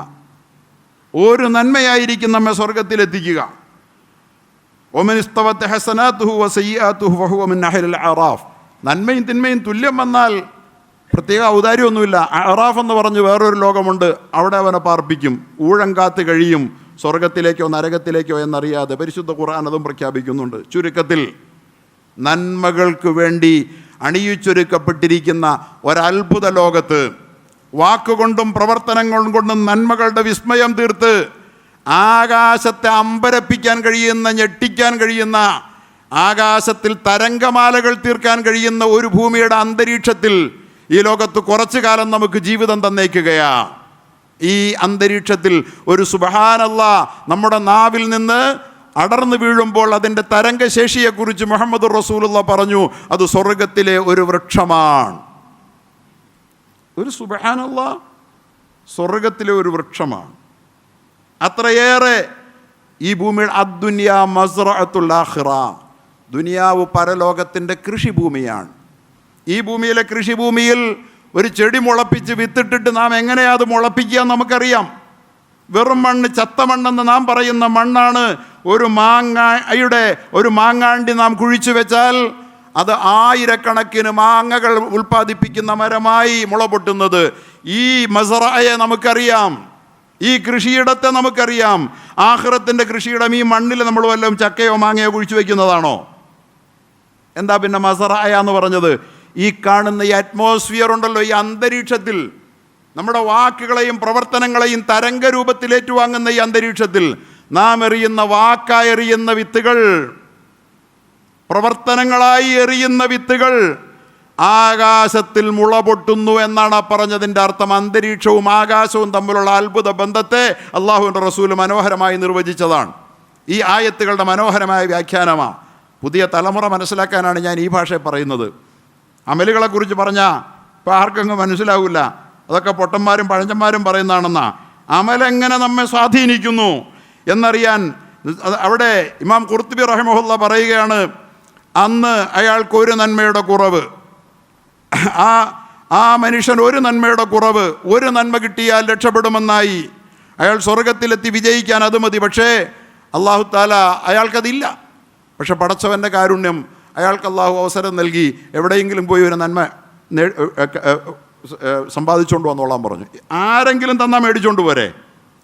ഒരു നന്മയായിരിക്കും നമ്മെ സ്വർഗത്തിലെത്തിക്കുക അറാഫ് നന്മയും തിന്മയും തുല്യം വന്നാൽ പ്രത്യേക ഔദാര്യമൊന്നുമില്ല. അറാഫ് എന്ന് പറഞ്ഞ് വേറൊരു ലോകമുണ്ട്. അവിടെ അവനെ പാർപ്പിക്കും. ഊഴം കാത്ത് കഴിയും. സ്വർഗത്തിലേക്കോ നരകത്തിലേക്കോ എന്നറിയാതെ പരിശുദ്ധ ഖുർആൻ അതും പ്രഖ്യാപിക്കുന്നുണ്ട്. ചുരുക്കത്തിൽ നന്മകൾക്ക് വേണ്ടി അണിയിച്ചൊരുക്കപ്പെട്ടിരിക്കുന്ന ഒരത്ഭുത ലോകത്ത് വാക്കുകൊണ്ടും പ്രവർത്തനങ്ങൾ കൊണ്ടും നന്മകളുടെ വിസ്മയം തീർത്ത് ആകാശത്തെ അമ്പരപ്പിക്കാൻ കഴിയുന്ന ഞെട്ടിക്കാൻ കഴിയുന്ന ആകാശത്തിൽ തരംഗമാലകൾ തീർക്കാൻ കഴിയുന്ന ഒരു ഭൂമിയുടെ അന്തരീക്ഷത്തിൽ ഈ ലോകത്ത് കുറച്ചു കാലം നമുക്ക് ജീവിതം തന്നേക്കുകയാ. ഈ അന്തരീക്ഷത്തിൽ ഒരു സുബഹാനല്ല നമ്മുടെ നാവിൽ നിന്ന് അടർന്നു വീഴുമ്പോൾ അതിന്റെ തരംഗശേഷിയെക്കുറിച്ച് മുഹമ്മദ് റസൂലുള്ള പറഞ്ഞു അത് സ്വർഗത്തിലെ ഒരു വൃക്ഷമാണ്. ഒരു സുബഹാനല്ല സ്വർഗത്തിലെ ഒരു വൃക്ഷമാണ്. അത്രയേറെ ഈ ഭൂമിയിൽ അദ്ദുനിയ മസ്റഅത്തുൽ ആഖിറ. ദുനിയാവ് പരലോകത്തിന്റെ കൃഷിഭൂമിയാണ്. ഈ ഭൂമിയിലെ കൃഷിഭൂമിയിൽ ഒരു ചെടി മുളപ്പിച്ച് വിത്തിട്ടിട്ട് നാം എങ്ങനെയാ അത് മുളപ്പിക്കുക നമുക്കറിയാം. വെറും മണ്ണ് ചത്ത മണ്ണെന്ന് നാം പറയുന്ന മണ്ണാണ് ഒരു മാങ്ങയുടെ ഒരു മാങ്ങാണ്ടി നാം കുഴിച്ചു വെച്ചാൽ അത് ആയിരക്കണക്കിന് മാങ്ങകൾ ഉൽപ്പാദിപ്പിക്കുന്ന മരമായി മുളപൊട്ടുന്നത്. ഈ മസറായെ നമുക്കറിയാം. ഈ കൃഷിയിടത്തെ നമുക്കറിയാം. ആഹ്റത്തിന്റെ കൃഷിയിടം ഈ മണ്ണിൽ നമ്മൾ വല്ലതും ചക്കയോ മാങ്ങയോ കുഴിച്ചു വയ്ക്കുന്നതാണോ? എന്താ പിന്നെ മസറായ എന്ന് പറഞ്ഞത്? ഈ കാണുന്ന ഈ അറ്റ്മോസ്ഫിയർ ഉണ്ടല്ലോ ഈ അന്തരീക്ഷത്തിൽ. നമ്മുടെ വാക്കുകളെയും പ്രവർത്തനങ്ങളെയും തരംഗ രൂപത്തിൽ ഏറ്റുവാങ്ങുന്ന ഈ അന്തരീക്ഷത്തിൽ. നാം എറിയുന്ന വാക്കായെറിയുന്ന വിത്തുകൾ. പ്രവർത്തനങ്ങളായി എറിയുന്ന വിത്തുകൾ ആകാശത്തിൽ മുള പൊട്ടുന്നു എന്നാണ് പറഞ്ഞതിന്റെ അർത്ഥം. അന്തരീക്ഷവും ആകാശവും തമ്മിലുള്ള അത്ഭുത ബന്ധത്തെ അള്ളാഹുവിന്റെ റസൂൽ മനോഹരമായി നിർവചിച്ചതാണ്. ഈ ആയത്തുകളുടെ മനോഹരമായ വ്യാഖ്യാനമാണ് പുതിയ തലമുറ മനസ്സിലാക്കാനാണ് ഞാൻ ഈ ഭാഷ പറയുന്നത്. അമലുകളെക്കുറിച്ച് പറഞ്ഞാൽ ഇപ്പോൾ ആർക്കങ്ങ് മനസ്സിലാവില്ല അതൊക്കെ പൊട്ടന്മാരും പഴഞ്ചന്മാരും പറയുന്നതാണെന്നാ. അമലെങ്ങനെ നമ്മെ സ്വാധീനിക്കുന്നു എന്നറിയാൻ അവിടെ ഇമാം കുർത്തുബി റഹിമഹുല്ല പറയുകയാണ് അന്ന് അയാൾക്ക് ഒരു നന്മയുടെ കുറവ്. ആ ആ മനുഷ്യൻ ഒരു നന്മയുടെ കുറവ്. ഒരു നന്മ കിട്ടിയാൽ രക്ഷപ്പെടുമെന്നായി. അയാൾ സ്വർഗത്തിലെത്തി വിജയിക്കാൻ അത് മതി. പക്ഷേ അള്ളാഹു താല അയാൾക്കതില്ല. പക്ഷെ പടച്ചവന്റെ കാരുണ്യം അയാൾക്ക് അള്ളാഹു അവസരം നൽകി. എവിടെയെങ്കിലും പോയി ഒരു നന്മ സമ്പാദിച്ചുകൊണ്ട് വന്നോളാൻ പറഞ്ഞു. ആരെങ്കിലും തന്നാൽ മേടിച്ചുകൊണ്ട് പോരെ?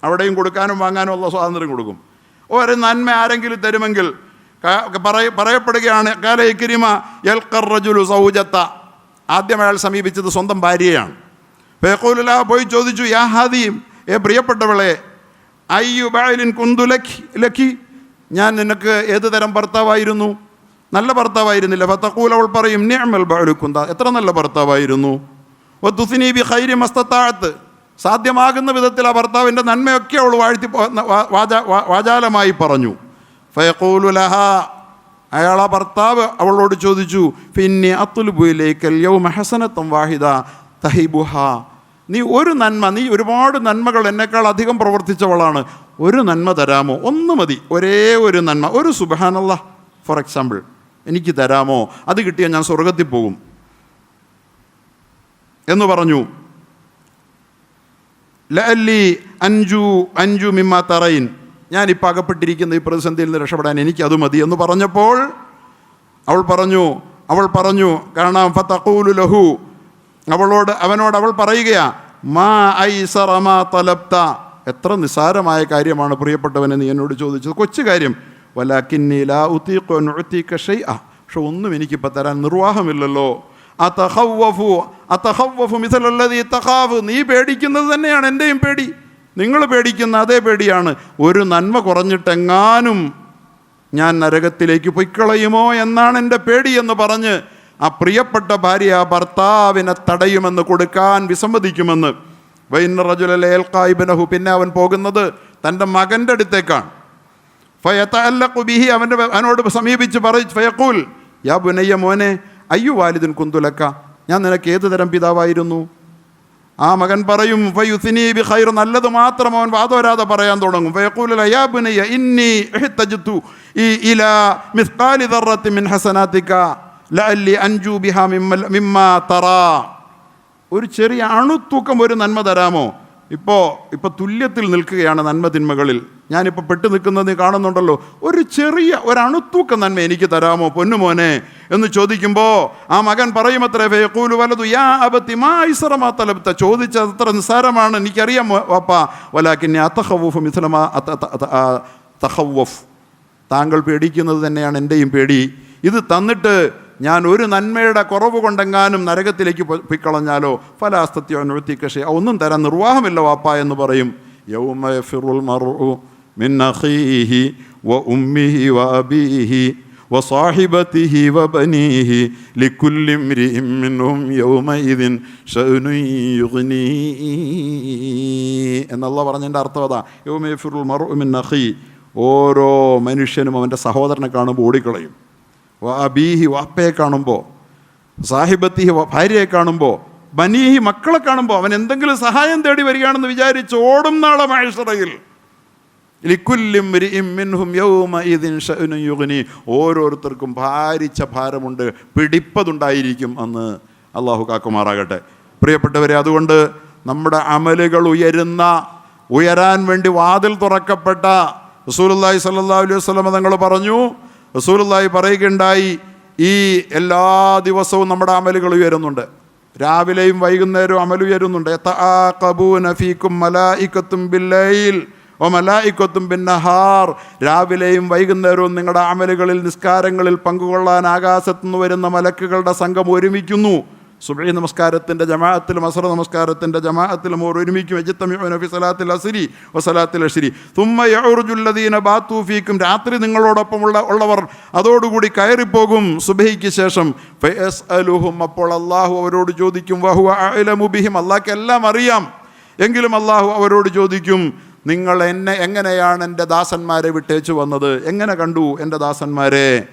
അവിടെയും കൊടുക്കാനും വാങ്ങാനും ഉള്ള സ്വാതന്ത്ര്യം കൊടുക്കും. ഒരു നന്മ ആരെങ്കിലും തരുമെങ്കിൽ പറയപ്പെടുകയാണ് സൗജത്ത. ആദ്യം അയാൾ സമീപിച്ചത് സ്വന്തം ഭാര്യയാണ്. ഫേഖൂലുല പോയി ചോദിച്ചു യാ ഹാദിയും ഏ പ്രിയപ്പെട്ടവളെ അയ്യു ബാലിൻ കുന്തു ലഖി ലഖി ഞാൻ നിനക്ക് ഏത് തരം ഭർത്താവായിരുന്നു? നല്ല ഭർത്താവായിരുന്നില്ല. ഫത്തക്കൂൽ അവൾ പറയും നിഅമൽ ബാലുക്കുന്ത കുന്ത. എത്ര നല്ല ഭർത്താവായിരുന്നു? ഒത്തുസിനി ബി ഖൈരി മസ്തത്താഴത്ത് സാധ്യമാകുന്ന വിധത്തിൽ ആ ഭർത്താവിന്റെ നന്മയൊക്കെ അവൾ വാഴ്ത്തി വാചാലമായി പറഞ്ഞു. ഫയഖൂലു ലഹ. അയാളാ ഭർത്താവ് അവളോട് ചോദിച്ചു പിന്നെ അത്തുലുബുയിലേക്കൽ യൗമ ഹസനത്തം വാഹിദ തഹിബുഹ. നീ ഒരു നന്മ നീ ഒരുപാട് നന്മകൾ എന്നെക്കാൾ അധികം പ്രവർത്തിച്ചവളാണ്. ഒരു നന്മ തരാമോ? ഒന്ന് മതി. ഒരേ ഒരു നന്മ. ഒരു സുബാനല്ല ഫോർ എക്സാമ്പിൾ എനിക്ക് തരാമോ? അത് കിട്ടിയാൽ ഞാൻ സ്വർഗത്തിൽ പോകും. എന്ന് പറഞ്ഞു. ലഅല്ലി അഞ്ചു അഞ്ചു മിമ്മ തറയിൻ. ഞാനിപ്പോൾ അകപ്പെട്ടിരിക്കുന്ന ഈ പ്രതിസന്ധിയിൽ നിന്ന് രക്ഷപ്പെടാൻ എനിക്കത് മതി എന്ന് പറഞ്ഞപ്പോൾ അവൾ പറഞ്ഞു അവൾ പറഞ്ഞു കാരണം ഫത്തൂലു ലഹു. അവളോട് അവനോട് അവൾ പറയുകയാ മാ ഐസറ മാ തലബ്ത. എത്ര നിസ്സാരമായ കാര്യമാണ് പ്രിയപ്പെട്ടവനെ നീ എന്നോട് ചോദിച്ചത്. കൊച്ചു കാര്യം വലാക്കിന്നി ലാ ഉത്തീഖു അൻ ഉഅ്തീക ഷൈഅ. പക്ഷെ ഒന്നും എനിക്കിപ്പോൾ തരാൻ നിർവാഹമില്ലല്ലോ. അതഹവ്വഫു അതഹവ്വഫു ഈ തഹാവ് നീ പേടിക്കുന്നത് തന്നെയാണ് എന്റെയും പേടി. നിങ്ങൾ പേടിക്കുന്ന അതേ പേടിയാണ്. ഒരു നന്മ കുറഞ്ഞിട്ടെങ്ങാനും ഞാൻ നരകത്തിലേക്ക് പൊയ്ക്കളയുമോ എന്നാണ് എന്റെ പേടി എന്ന് പറഞ്ഞ് ആ പ്രിയപ്പെട്ട ഭാര്യ ഭർത്താവിനെ തടയുമെന്ന് കൊടുക്കാൻ വിസമ്മതിക്കുമെന്ന്. വൈന്ന റജുലേൽക്കായിബനഹു പിന്നെ അവൻ പോകുന്നത് തന്റെ മകന്റെ അടുത്തേക്കാണ്. ഫയത്തല്ലഖു ബിഹി അവന്റെ അവനോട് സമീപിച്ച് പറ ഫയക്കൂൽ യാ ബുനയ്യ മോനെ അയ്യു വാലിദിൻ കുന്തുലക്ക ഞാൻ നിനക്ക് ഏത് തരം പിതാവായിരുന്നു? ആ മകൻ പറയും ഫയുസിനീബി ഖൈർ നല്ലത് മാത്രം അവൻ വാതോരാതെ പറയാൻ തുടങ്ങും. ഫയഖൂലു യാ ബുനയ്യ ഇന്നി എഹിത്തജുത്തു ഈ ഇല മിസ്ഖാലി ദർറത്തി മിൻ ഹസനാതിക ലഅല്ലി അൻജു ബിഹാ മിമ്മ തറാ. ഒരു ചെറിയ അണുത്തൂക്കം ഒരു നന്മ തരാമോ? ഇപ്പോൾ ഇപ്പോൾ തുല്യത്തിൽ നിൽക്കുകയാണ് നന്മ തിന്മകളിൽ. ഞാനിപ്പോൾ പെട്ടു നിൽക്കുന്നത് നീ കാണുന്നുണ്ടല്ലോ. ഒരു ചെറിയ ഒരു അണുത്തൂക്കം നന്മ എനിക്ക് തരാമോ പൊന്നുമോനെ? എന്ന് ചോദിക്കുമ്പോൾ ആ മകൻ പറയും അത്ര ഫയഖൂലു വലതു യാ അബത്തി മാ ഐസറമാ തലബ്ത. ചോദിച്ചത് അത്ര നിസ്സാരമാണ് എനിക്കറിയാം വാപ്പ. വലാക്കിന്നെ അത്തഹവൂഫ് മിഥലമാ തഹവഫ് താങ്കൾ പേടിക്കുന്നത് തന്നെയാണ് എന്റെയും പേടി. ഇത് തന്നിട്ട് ഞാൻ ഒരു നന്മയുടെ കുറവ് കൊണ്ടെങ്ങാനും നരകത്തിലേക്ക് പൊ- പൊയ്ക്കളഞ്ഞാലോ ഫലാസ്തത്യോ അനുവത്തിക്കഷെ ഒന്നും തരാൻ നിർവാഹമില്ല വാപ്പ എന്ന് പറയും യൗമ യഫിറുൽ മർഉ മിൻ അഖീഹി വ ഉമ്മിഹി വ അബീഹി وصاحبته وبنيه لكل امرئ منهم يومئذ شأن يغنيه എന്നുള്ള പറഞ്ഞതിൻ്റെ അർത്ഥം അതാ യൗമ യഫിറുൽ മർഉ മിൻ അഖീ ഓരോ മനുഷ്യനും അവൻ്റെ സഹോദരനെ കാണുമ്പോൾ ഓടിക്കളയും അബീഹി വാപ്പയെ കാണുമ്പോൾ സാഹിബത്തിഹി ഭാര്യയെ കാണുമ്പോൾ ബനീഹി മക്കളെ കാണുമ്പോൾ അവൻ എന്തെങ്കിലും സഹായം തേടി വരികയാണെന്ന് വിചാരിച്ച് ഓടും നാളെ മഴസറയിൽ ഓരോരുത്തർക്കും ഭാരിച്ച ഭാരമുണ്ട് പിടിപ്പതുണ്ടായിരിക്കും അന്ന് അള്ളാഹു കാക്കുമാറാകട്ടെ. പ്രിയപ്പെട്ടവരെ അതുകൊണ്ട് നമ്മുടെ അമലുകൾ ഉയരുന്ന ഉയരാൻ വേണ്ടി വാതിൽ തുറക്കപ്പെട്ട റസൂലുള്ളാഹി സ്വല്ലല്ലാഹു അലൈഹി വസല്ലം തങ്ങൾ പറഞ്ഞു റസൂലുള്ളാഹി പറയുകയുണ്ടായി ഈ എല്ലാ ദിവസവും നമ്മുടെ അമലുകൾ ഉയരുന്നുണ്ട്. രാവിലെയും വൈകുന്നേരവും അമൽ ഉയരുന്നുണ്ട്. പിന്നഹാർ രാവിലെയും വൈകുന്നേരവും നിങ്ങളുടെ അമലുകളിൽ നിസ്കാരങ്ങളിൽ പങ്കുകൊള്ളാൻ ആകാശത്തുനിന്ന് വരുന്ന മലക്കുകളുടെ സംഘം ഒരുമിക്കുന്നു. സുബൈ നമസ്കാരത്തിന്റെ ജമാഅത്തിൽ അസറ നമസ്കാരത്തിന്റെ ജമാഅത്തിലും ഓർ ഒരുമിക്കും. എജിത്തമിഅന ഫി സലാത്തിൽ അസിരി വസലാത്തിൽ സലാത്തിൽ അഷിരി തുമ്മ യഉറുജുല്ലദീന ബാത്തു ഫീക്കും. രാത്രി നിങ്ങളോടൊപ്പമുള്ള ഉള്ളവർ അതോടുകൂടി കയറിപ്പോകും സുബഹിക്ക് ശേഷം. ഫയസ്അലുഹും. അപ്പോൾ അള്ളാഹു അവരോട് ചോദിക്കും വഹു അലമുബിഹിം അള്ളാഹ്ക്ക് എല്ലാം അറിയാം. എങ്കിലും അള്ളാഹു അവരോട് ചോദിക്കും നിങ്ങൾ എന്നെ എങ്ങനെയാണ് എന്റെ ദാസന്മാരെ വിട്ടേച്ചു വന്നത്? എങ്ങനെ കണ്ടു എന്റെ ദാസന്മാരെ?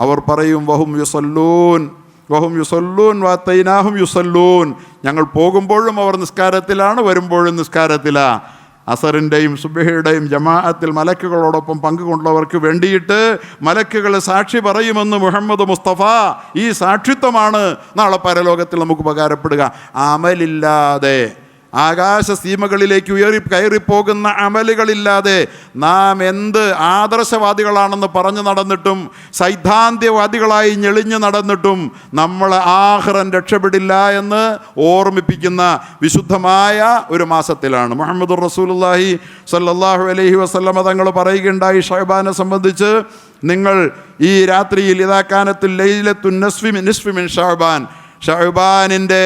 അവർ പറയും വഹും യുസല്ലൂൻ. വഹും യുസല്ലൂൻ വാത്തൈനാഹും യുസല്ലൂൻ. ഞങ്ങൾ പോകുമ്പോഴും അവർ നിസ്കാരത്തിലാണ് വരുമ്പോഴും നിസ്കാരത്തിലാ. അസറിന്റെയും സുബഹയുടെയും ജമാഅത്തിൽ മലക്കുകളോടൊപ്പം പങ്കുകൊണ്ടവർക്ക് വേണ്ടിയിട്ട് മലക്കുകൾ സാക്ഷി പറയുമെന്ന് മുഹമ്മദ് മുസ്തഫ ഈ സാക്ഷിത്വമാണ് നാളെ പരലോകത്തിൽ നമുക്ക് ഉപകാരപ്പെടുക. അമലില്ലാതെ ആകാശ സീമകളിലേക്ക് ഉയറി കയറിപ്പോകുന്ന അമലുകളില്ലാതെ നാം എന്ത് ആദർശവാദികളാണെന്ന് പറഞ്ഞു നടന്നിട്ടും സൈദ്ധാന്തികവാദികളായി ഞെളിഞ്ഞു നടന്നിട്ടും നമ്മൾ ആഹ്റൻ രക്ഷപ്പെടില്ല എന്ന് ഓർമ്മിപ്പിക്കുന്ന വിശുദ്ധമായ ഒരു മാസത്തിലാണ്. മുഹമ്മദ് റസൂലുള്ളാഹി സല്ലല്ലാഹു അലൈഹി വസല്ലമ തങ്ങൾ പറയുകയുണ്ടായി ഷഹബാനെ സംബന്ധിച്ച് നിങ്ങൾ ഈ രാത്രിയിൽ ഇതാക്കാനത്തിൽ ലൈലത്തു നസ്ഫി മിൻ നിസ്ഫി മിൻ ഷഹബാൻ. ഷഹബാനിന്റെ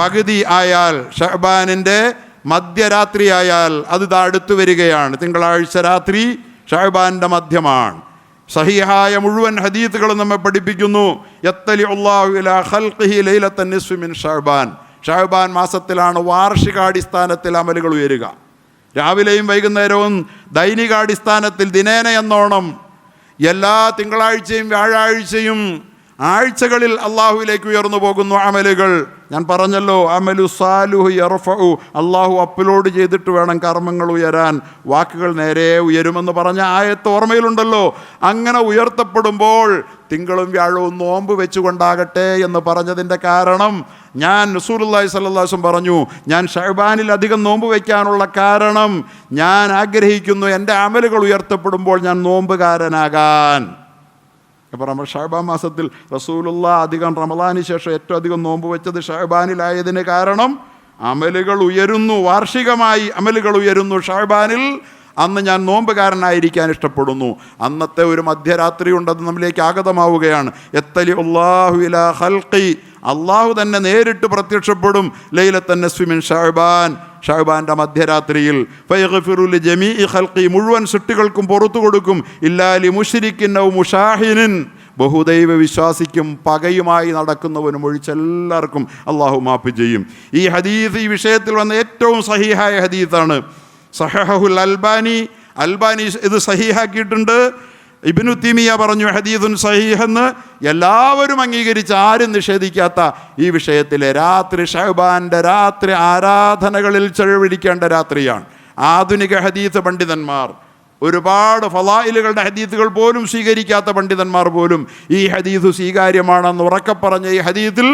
പകുതി ആയാൽ ഷഹബാനിന്റെ മധ്യരാത്രി ആയാൽ അത് ഇതാ അടുത്തു വരികയാണ്. തിങ്കളാഴ്ച രാത്രി ഷഹബാന്റെ മധ്യമാണ്. സഹിഹായ മുഴുവൻ ഹദീത്തുകളും നമ്മെ പഠിപ്പിക്കുന്നു. യത്തലി ഉള്ളാഹുലിൻ ഷഹബാൻ. ഷഹബാൻ മാസത്തിലാണ് വാർഷികാടിസ്ഥാനത്തിൽ അമലുകൾ ഉയരുക. രാവിലെയും വൈകുന്നേരവും ദൈനികാടിസ്ഥാനത്തിൽ ദിനേന എന്നോണം. എല്ലാ തിങ്കളാഴ്ചയും വ്യാഴാഴ്ചയും ആഴ്ചകളിൽ അള്ളാഹുവിലേക്ക് ഉയർന്നു പോകുന്നു അമലുകൾ. ഞാൻ പറഞ്ഞല്ലോ അമലു സാലുഹു യർഫു അള്ളാഹു അപ്ലോഡ് ചെയ്തിട്ട് വേണം കർമ്മങ്ങൾ ഉയരാൻ. വാക്കുകൾ നേരെ ഉയരുമെന്ന് പറഞ്ഞ ആയത്ത് ഓർമ്മയിലുണ്ടല്ലോ. അങ്ങനെ ഉയർത്തപ്പെടുമ്പോൾ തിങ്കളും വ്യാഴവും നോമ്പ് വെച്ചുകൊണ്ടാകട്ടെ എന്ന് പറഞ്ഞതിന്റെ കാരണം ഞാൻ നസൂലുല്ലാഹി സല്ലാസും പറഞ്ഞു ഞാൻ ഷഹബാനിൽ അധികം നോമ്പ് വയ്ക്കാനുള്ള കാരണം ഞാൻ ആഗ്രഹിക്കുന്നു എന്റെ അമലുകൾ ഉയർത്തപ്പെടുമ്പോൾ ഞാൻ നോമ്പുകാരനാകാൻ. അപ്പോൾ നമ്മൾ ഷഹബാൻ മാസത്തിൽ റസൂലുള്ള അധികം റമദാന് ശേഷം ഏറ്റവും അധികം നോമ്പ് വെച്ചത് ഷഹബാനിലായതിന് കാരണം അമലുകൾ ഉയരുന്നു വാർഷികമായി അമലുകൾ ഉയരുന്നു ഷഹബാനിൽ. അന്ന് ഞാൻ നോമ്പുകാരനായിരിക്കാൻ ഇഷ്ടപ്പെടുന്നു. അന്നത്തെ ഒരു മധ്യരാത്രി ഉണ്ടത് നമ്മിലേക്ക് ആഗതമാവുകയാണ്. എത്തലി ഉള്ളാഹു ഹൽക്കി അള്ളാഹു തന്നെ നേരിട്ട് പ്രത്യക്ഷപ്പെടും. ലൈലത്തന്നെ സ്വിമിൻ ഷഹബാൻ ഷഹബാന്റെ മധ്യരാത്രിയിൽ ഫയഗഫിറുൽ ജമീ ഹൽക്കി മുഴുവൻ സൃഷ്ടികൾക്കും പുറത്തു കൊടുക്കും. ഇല്ലാലി മുഷിരിക്കിന്നൗ മുഷാഹിനിൻ. ബഹുദൈവ വിശ്വാസിക്കും പകയുമായി നടക്കുന്നവനും ഒഴിച്ചെല്ലാവർക്കും അള്ളാഹു മാപ്പ് ചെയ്യും. ഈ ഹദീസ് ഈ വിഷയത്തിൽ വന്ന ഏറ്റവും സഹീഹായ ഹദീസാണ്. സഹഹുൽ അൽബാനി അൽബാനി ഇത് സഹീഹാക്കിയിട്ടുണ്ട്. ഇബിനു തീമിയ പറഞ്ഞു ഹദീദുൻ സഹീഹെന്ന് എല്ലാവരും അംഗീകരിച്ച് ആരും നിഷേധിക്കാത്ത ഈ വിഷയത്തിലെ രാത്രി ഷഹബാന്റെ രാത്രി ആരാധനകളിൽ ചെലവഴിക്കേണ്ട രാത്രിയാണ്. ആധുനിക ഹദീസ് പണ്ഡിതന്മാർ ഒരുപാട് ഫലായിലുകളുടെ ഹദീത്തുകൾ പോലും സ്വീകരിക്കാത്ത പണ്ഡിതന്മാർ പോലും ഈ ഹദീസ് സ്വീകാര്യമാണെന്ന് ഉറക്കെ പറഞ്ഞ ഈ ഹദീത്തിൽ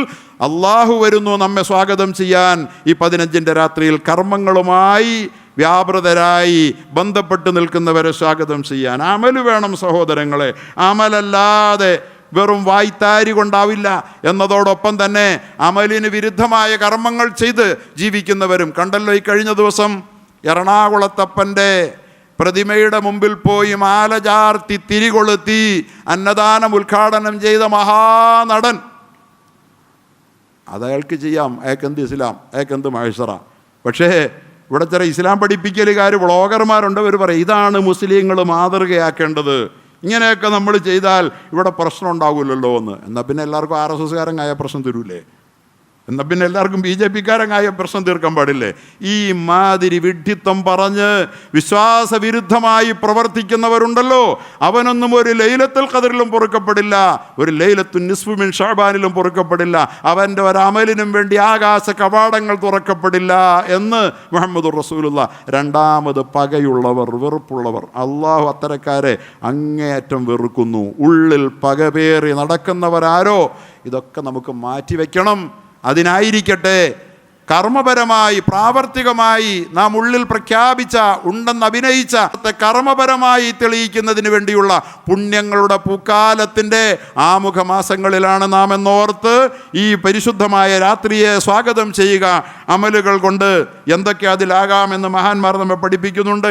അള്ളാഹു വരുന്നു നമ്മെ സ്വാഗതം ചെയ്യാൻ ഈ പതിനഞ്ചിന്റെ രാത്രിയിൽ കർമ്മങ്ങളുമായി വ്യാപൃതരായി ബന്ധപ്പെട്ട് നിൽക്കുന്നവരെ സ്വാഗതം ചെയ്യാൻ. അമൽ വേണം സഹോദരങ്ങളെ. അമലല്ലാതെ വെറും വായ്ത്താരി കൊണ്ടാവില്ല. എന്നതോടൊപ്പം തന്നെ അമലിന് വിരുദ്ധമായ കർമ്മങ്ങൾ ചെയ്ത് ജീവിക്കുന്നവരും കണ്ടല്ലോ ഈ കഴിഞ്ഞ ദിവസം എറണാകുളത്തപ്പന്റെ പ്രതിമയുടെ മുമ്പിൽ പോയി മാലചാർത്തി തിരികൊളുത്തി അന്നദാനം ഉദ്ഘാടനം ചെയ്ത മഹാനടൻ. അത് അയാൾക്ക് ചെയ്യാം. അയാൾക്കെന്ത് ഇസ്ലാം. അയാൾക്കെന്ത് മഹേശ്വറ പക്ഷേ ഇവിടെ ചില ഇസ്ലാം പഠിപ്പിക്കലുകാർ വ്ളോഗർമാരുണ്ട് അവർ പറയും ഇതാണ് മുസ്ലിങ്ങൾ മാതൃകയാക്കേണ്ടത്. ഇങ്ങനെയൊക്കെ നമ്മൾ ചെയ്താൽ ഇവിടെ പ്രശ്നം ഉണ്ടാവില്ലല്ലോ എന്ന്. എന്നാൽ പിന്നെ എല്ലാവർക്കും ആർ എസ് എസ്കാരങ്ങായ പ്രശ്നം തരൂലേ? എന്നാൽ പിന്നെ എല്ലാവർക്കും ബി ജെ പിക്കാരങ്ങായ പ്രശ്നം തീർക്കാൻ പാടില്ലേ? ഈ മാതിരി വിഡ്ഢിത്വം പറഞ്ഞ് വിശ്വാസവിരുദ്ധമായി പ്രവർത്തിക്കുന്നവരുണ്ടല്ലോ. അവനൊന്നും ഒരു ലൈലത്തിൽ കതിരിലും പൊറുക്കപ്പെടില്ല. ഒരു ലൈലത്തു നിസ്ഫുമിൻ ഷാബാനിലും പൊറുക്കപ്പെടില്ല. അവന്റെ ഒരമലിനും വേണ്ടി ആകാശ കവാടങ്ങൾ തുറക്കപ്പെടില്ല എന്ന് മുഹമ്മദ് റസൂലുള്ള. രണ്ടാമത് പകയുള്ളവർ വെറുപ്പുള്ളവർ. അള്ളാഹു അത്തരക്കാരെ അങ്ങേയറ്റം വെറുക്കുന്നു. ഉള്ളിൽ പകപേറി നടക്കുന്നവരാരോ? ഇതൊക്കെ നമുക്ക് മാറ്റിവെക്കണം. അതിനായിരിക്കട്ടെ. കർമ്മപരമായി പ്രാവർത്തികമായി നാം ഉള്ളിൽ പ്രഖ്യാപിച്ച ഉണ്ടെന്ന് അഭിനയിച്ച കർമ്മപരമായി തെളിയിക്കുന്നതിന് വേണ്ടിയുള്ള പുണ്യങ്ങളുടെ പൂക്കാലത്തിന്റെ ആമുഖ മാസങ്ങളിലാണ് നാം എന്നോർത്ത് ഈ പരിശുദ്ധമായ രാത്രിയെ സ്വാഗതം ചെയ്യുക അമലുകൾ കൊണ്ട് എന്തൊക്കെ അതിലാകാമെന്ന് മഹാന്മാർ നമ്മെ പഠിപ്പിക്കുന്നുണ്ട്.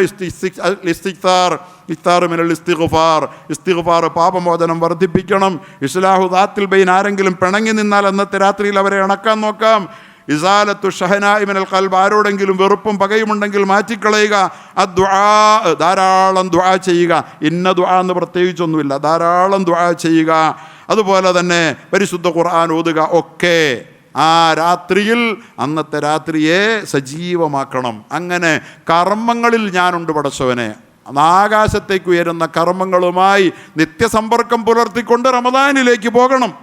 ഇസ്തിഖ്താർ മിനൽ ഇസ്തിഗ്ഫാർ പാപമോചനം വർദ്ധിപ്പിക്കണം. ഇസ്ലാഹു ദാത്തിൽ ബൈൻ ആരെങ്കിലും പിണങ്ങി നിന്നാൽ അന്നത്തെ രാത്രിയിൽ അവരെ ഇണക്കാൻ നോക്കാം. ഇസാലത്തു ഷഹനായിമനൽ കൽബ് ആരോടെങ്കിലും വെറുപ്പും പകയുമുണ്ടെങ്കിൽ മാറ്റിക്കളയുക. അദ്വാ ധാരാളം ദ്വാ ചെയ്യുക. ഇന്ന ദ്വാ എന്ന് പ്രത്യേകിച്ചൊന്നുമില്ല. ധാരാളം ദ്വാ ചെയ്യുക. അതുപോലെ തന്നെ പരിശുദ്ധ ഖുർആൻ ഓതുക ഒക്കെ. ആ രാത്രിയിൽ അന്നത്തെ രാത്രിയെ സജീവമാക്കണം. അങ്ങനെ കർമ്മങ്ങളിൽ ഞാനുണ്ട് പടച്ചവനെ. ആകാശത്തേക്ക് ഉയരുന്ന കർമ്മങ്ങളുമായി നിത്യസമ്പർക്കം പുലർത്തിക്കൊണ്ട് റമദാനിലേക്ക് പോകണം.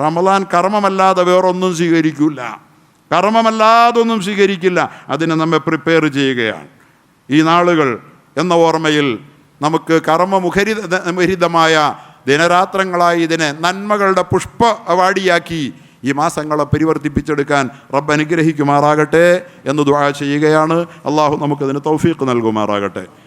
റമദാൻ കർമ്മമല്ലാതെ വേറൊന്നും സ്വീകരിക്കില്ല കർമ്മമല്ലാതൊന്നും സ്വീകരിക്കില്ല. അതിനെ നമ്മെ പ്രിപ്പയർ ചെയ്യുകയാണ്. ഈ നാളുകൾ എന്ന ഓർമ്മയിൽ നമുക്ക് കർമ്മമുഖരിത മുഖരിതമായ ദിനരാത്രങ്ങളായി ഇതിനെ നന്മകളുടെ പുഷ്പവാടിയാക്കി ഈ മാസങ്ങളെ പരിവർത്തിപ്പിച്ചെടുക്കാൻ റബ്ബ് അനുഗ്രഹിക്കുമാറാകട്ടെ എന്ന് ദുആ ചെയ്യുകയാണ്. അള്ളാഹു നമുക്കതിന് തൗഫീഖ് നൽകുമാറാകട്ടെ.